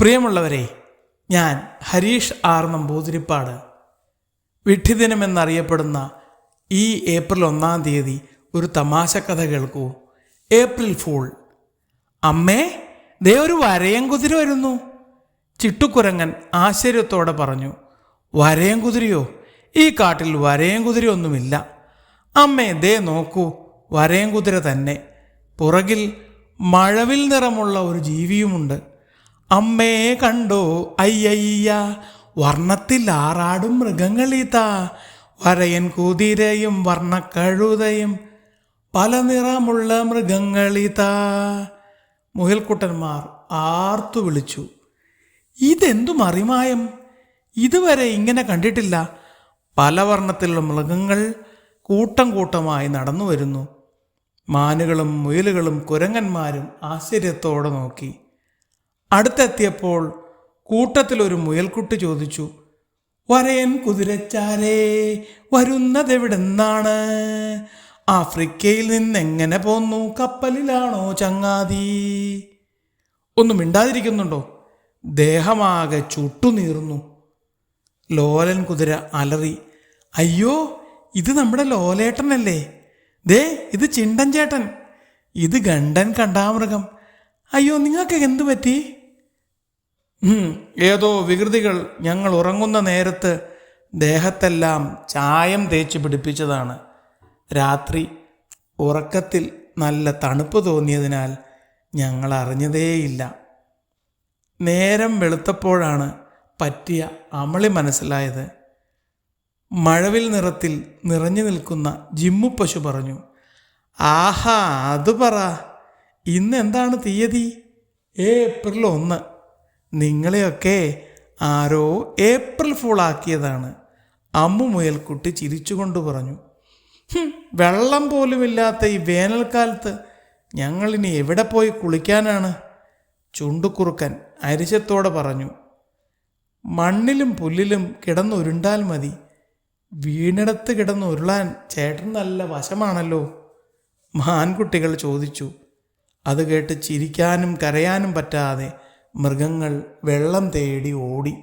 പ്രിയമുള്ളവരെ ഞാൻ ഹരീഷ് ആർ നമ്പൂതിരിപ്പാട്. വിഡ്ഢിദിനം എന്നറിയപ്പെടുന്ന ഈ ഏപ്രിൽ ഒന്നാം തീയതി ഒരു തമാശ കഥ കേൾക്കൂ. April fool. അമ്മേ ദേ ഒരു വരയം കുതിര വരുന്നു. ചിട്ടുക്കുരങ്ങൻ ആശ്ചര്യത്തോടെ പറഞ്ഞു വരയം കുതിരയോ? ഈ കാട്ടിൽ വരയം കുതിരയൊന്നുമില്ല. അമ്മേ ദേ നോക്കൂ വരയം കുതിര തന്നെ. പുറകിൽ മഴവിൽ നിറമുള്ള ഒരു ജീവിയുമുണ്ട്. അമ്മേ കണ്ടോ അയ്യയ്യ. വർണത്തിൽ ആറാടും മൃഗങ്ങളിതാ. വരയൻ കുതിരയും വർണക്കഴുതയും പല നിറമുള്ള മൃഗങ്ങളിതാ. മുയൽക്കുട്ടന്മാർ ആർത്തു വിളിച്ചു ഇതെന്തു മറിമായം? ഇതുവരെ ഇങ്ങനെ കണ്ടിട്ടില്ല. പല വർണത്തിലുള്ള മൃഗങ്ങൾ കൂട്ടം കൂട്ടമായി നടന്നു വരുന്നു മാനുകളും മുയലുകളും കുരങ്ങന്മാരും ആശ്ചര്യത്തോടെ നോക്കി. അടുത്തെത്തിയപ്പോൾ കൂട്ടത്തിലൊരു മുയൽക്കുട്ടി ചോദിച്ചു വരയൻ കുതിരച്ചാരേ വരുന്നതെവിടെന്നാണ്? ആഫ്രിക്കയിൽ നിന്ന് എങ്ങനെ പോന്നു? കപ്പലിലാണോ ചങ്ങാതി? ഒന്നും മിണ്ടാതിരിക്കുന്നുണ്ടോ? ദേഹമാകെ ചുട്ടുനീറുന്നു. ലോലൻ കുതിര അലറി അയ്യോ ഇത് നമ്മുടെ ലോലേട്ടനല്ലേ? ദേ ഇത് ചിണ്ടൻ ചേട്ടൻ. ഇത് ഗണ്ടൻ കണ്ടാമൃഗം. അയ്യോ നിങ്ങൾക്ക് എന്തു പറ്റി? ഏതോ വികൃതികൾ ഞങ്ങൾ ഉറങ്ങുന്ന നേരത്ത് ദേഹത്തെല്ലാം ചായം തേച്ച് പിടിപ്പിച്ചതാണ്. രാത്രി ഉറക്കത്തിൽ നല്ല തണുപ്പ് തോന്നിയതിനാൽ ഞങ്ങൾ അറിഞ്ഞതേയില്ല. നേരം വെളുത്തപ്പോഴാണ് പറ്റിയ അമളി മനസ്സിലായത്. മഴവിൽ നിറത്തിൽ നിറഞ്ഞു നിൽക്കുന്ന ജിമ്മു പശു പറഞ്ഞു ആഹാ അത് പറ. ഇന്ന് എന്താണ് തീയതി? ഏപ്രിൽ ഒന്ന്. നിങ്ങളെയൊക്കെ ആരോ ഏപ്രിൽ ഫൂളാക്കിയതാണ്. അമ്മു മുയൽക്കുട്ടി ചിരിച്ചുകൊണ്ട് പറഞ്ഞു വെള്ളം പോലുമില്ലാത്ത ഈ വേനൽക്കാലത്ത് ഞങ്ങളിനി എവിടെ പോയി കുളിക്കാനാണ്? ചുണ്ടുക്കുറുക്കൻ അരിശത്തോടെ പറഞ്ഞു മണ്ണിലും പുല്ലിലും കിടന്നുരുണ്ടാൽ മതി. വീണിടത്ത് കിടന്നുരുളാൻ ചേട്ടൻ നല്ല വശമാണല്ലോ. മാൻകുട്ടികൾ ചോദിച്ചു അത് കേട്ട് ചിരിക്കാനും കരയാനും പറ്റാതെ മൃഗങ്ങൾ വെള്ളം തേടി ഓടി.